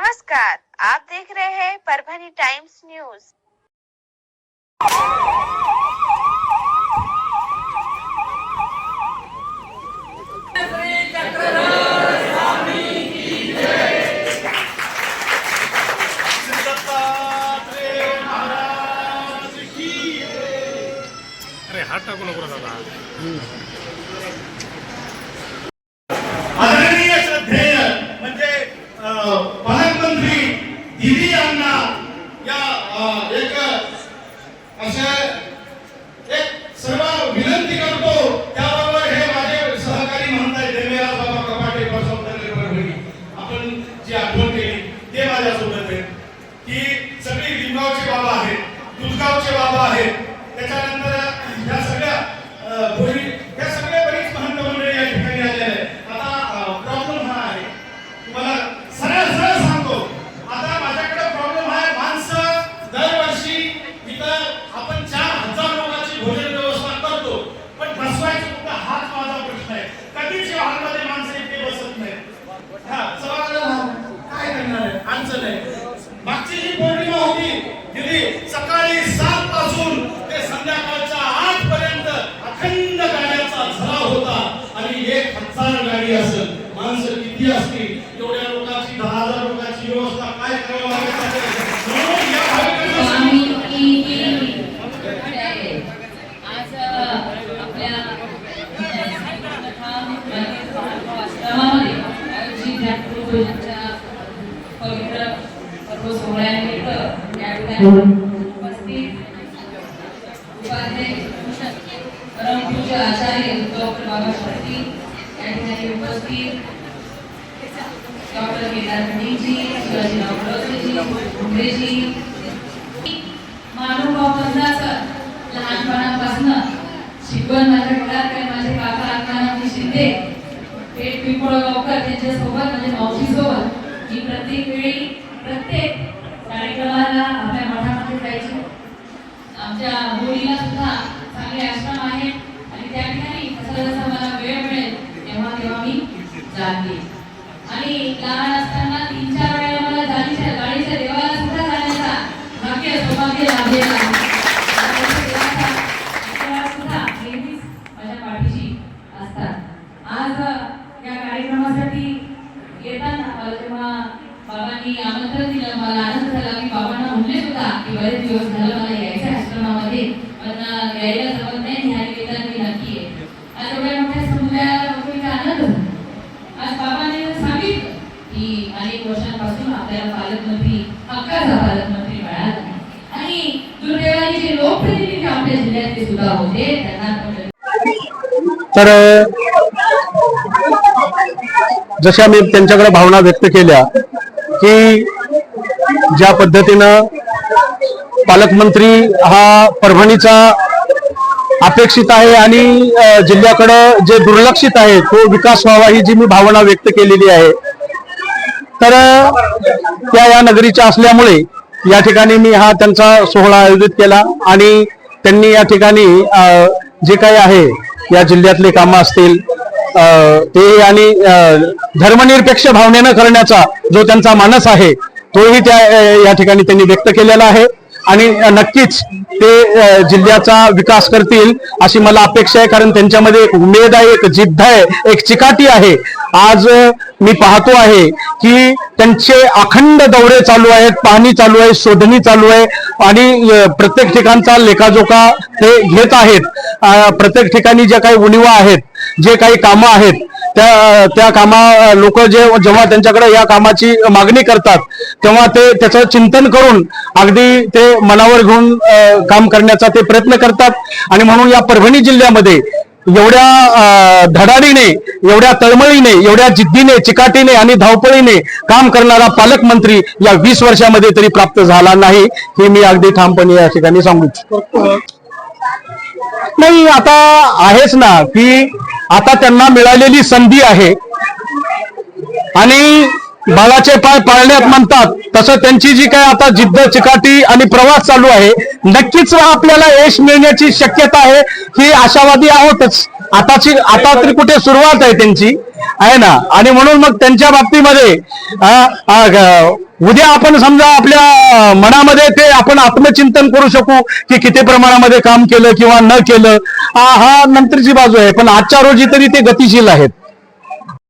नमस्कार आप देख रहे हैं परभनी टाइम्स न्यूज़। अरे टाकू नको दादा विनंती करतो त्याबरोबर हे माझे सहकारी म्हणताय देवेराज बाबा कपाटे आपण जी आठवण केली ते माझ्यासोबत आहेत की सगळी लिंगावचे बाबा आहेत दुधगावचे बाबा आहेत त्याच्यानंतर या सगळ्या अं, भोई या सगळ्या बरीच महंत मंडळी या ठिकाणी आलेल्या आहेत आता प्रॉब्लेम हा आहे तुम्हाला सरळ सरळ सांगतो आता माझ्याकडे प्रॉब्लेम आहे माणसं दरवर्षी इथं आपण चार हजार लोकांची भोजन व्यवस्था करतो पण बसवायचं कुठं हाच माझा प्रश्न आहे कधीच या हॉलमध्ये माणसं इथे बसत नाही हा सभागृह काय करणार आहे अडचण आहे मागची जी पौर्णिमा होती गेली सकाळी सात पासून ते संध्याकाळच्या आठ पर्यंत अखंड गाड्याचा झरा होता. आणि एक हजार गाडी असेल माणसं किती असतील एवढ्या लोकांची दहा हजार लोकांची व्यवस्था काय करावं लागत असेल म्हणून या भाविकांना स्वामी की जय. आज आपल्या आश्रमामध्ये आयोजित या गुरुपूजनाच्या पवित्र पर्व सोहळ्यानिमित्त या ठिकाणी उपस्थित उपाध्यक्ष परमपूज्य आचार्य डॉक्टर बाबा शक्ती या ठिकाणी उपस्थित डॉक्टर केदार खंडेजी शिवाजीराव खडसेजी उमरेजी महानुभाव बंधाचं लहानपणापासून शिकवण माझ्या घरात काय माझे काका अण्णाजी शिंदे पेठ पिंपळगावकर त्यांच्यासोबत म्हणजे मावशी सोबत मी प्रत्येक वेळी प्रत्येक कार्यक्रमाला आपल्या मठामध्ये जायचे. आमच्या मुलीला सुद्धा चांगले आश्रम आहे आणि त्या ठिकाणी जसं जसं मला वेळ मिळेल तेव्हा तेव्हा मी जाते. आणि लहान असताना तीन चार वेळा मला गाडीच्या गाडीच्या देवाला सुद्धा जाण्याचा भाग्य सौभाग्य लाभलेला सुद्धा नेहमीच माझ्या पाठीशी असतात. आज या कार्यक्रमासाठी येताना मला जेव्हा बाबांनी आमंत्रण दिलं मला आनंद झाला की बाबांना म्हणले सुद्धा की बरेच दिवस झालं मला यायचं आश्रमामध्ये पण यायला जमत नाही ह्या निमित्ताने मी नक्की आहे. आज एवढ्या मोठ्या समुदायाला आनंद झाला आज बाबाने सांगितलं की अनेक वर्षांपासून आपल्याला पालकमंत्री हक्काचा पालकमंत्री मिळाला आणि दुर्दैवाने जे लोकप्रतिनिधी आपल्या जिल्ह्यातले सुद्धा होते त्यांना तर जशा मी त्यांच्याकडे भावना व्यक्त केल्या की ज्या पद्धतीनं पालकमंत्री हा परभणीचा अपेक्षित आहे आणि जिल्ह्याकडं जे दुर्लक्षित आहे तो विकास व्हावा ही जी मी भावना व्यक्त केलेली आहे. तर त्या या नगरीच्या असल्यामुळे या ठिकाणी मी हा त्यांचा सोहळा आयोजित केला आणि त्यांनी या ठिकाणी जे काही आहे या जिल्ह्यातले कामं असतील ते आणि धर्मनिरपेक्ष भावनेनं करण्याचा जो त्यांचा मानस आहे तोही त्या या ठिकाणी त्यांनी व्यक्त केलेला आहे. आणि नक्कीच ते जिल्ह्याचा विकास करतील अशी मला अपेक्षा आहे कारण त्यांच्यामध्ये एक उमेद आहे एक जिद्द आहे एक चिकाटी आहे. आज मी पाहतो आहे की त्यांचे अखंड दौरे चालू आहेत पाहणी चालू आहे शोधणी चालू आहे आणि प्रत्येक ठिकाणचा लेखाजोखा ते घेत आहेत. प्रत्येक ठिकाणी ज्या काही उणिवा आहेत जे काही कामं आहेत त्या त्या कामा लोक जे जेव्हा त्यांच्याकडे या कामाची मागणी करतात तेव्हा ते त्याचं चिंतन करून अगदी ते मनावर घेऊन काम करण्याचा ते प्रयत्न करतात. आणि म्हणून या परभणी जिल्ह्यामध्ये एवढ्या धडाडीने एवढ्या तळमळीने एवढ्या जिद्दीने चिकाटीने आणि धावपळीने काम करणारा पालकमंत्री या वीस वर्षामध्ये तरी प्राप्त झाला नाही हे मी अगदी ठामपणे या ठिकाणी सांगू इच्छितो. नाही आता आहेच ना की आता त्यांना मिळालेली संधी आहे. आणि बाळाचे पाय पाळण्यात म्हणतात तसं त्यांची जी काय आता जिद्द चिकाटी आणि प्रवास चालू आहे नक्कीच आपल्याला यश मिळण्याची शक्यता आहे ही आशावादी आहोतच. आताची आता तरी कुठे सुरुवात आहे त्यांची? आहे ना? आणि म्हणून मग त्यांच्या बाबतीमध्ये उद्या आपण समजा आपल्या मनामध्ये ते आपण आत्मचिंतन करू शकू की किती प्रमाणामध्ये काम केलं किंवा न केलं. हा हा नंतरची बाजू आहे पण आजच्या रोजी तरी ते गतिशील आहेत.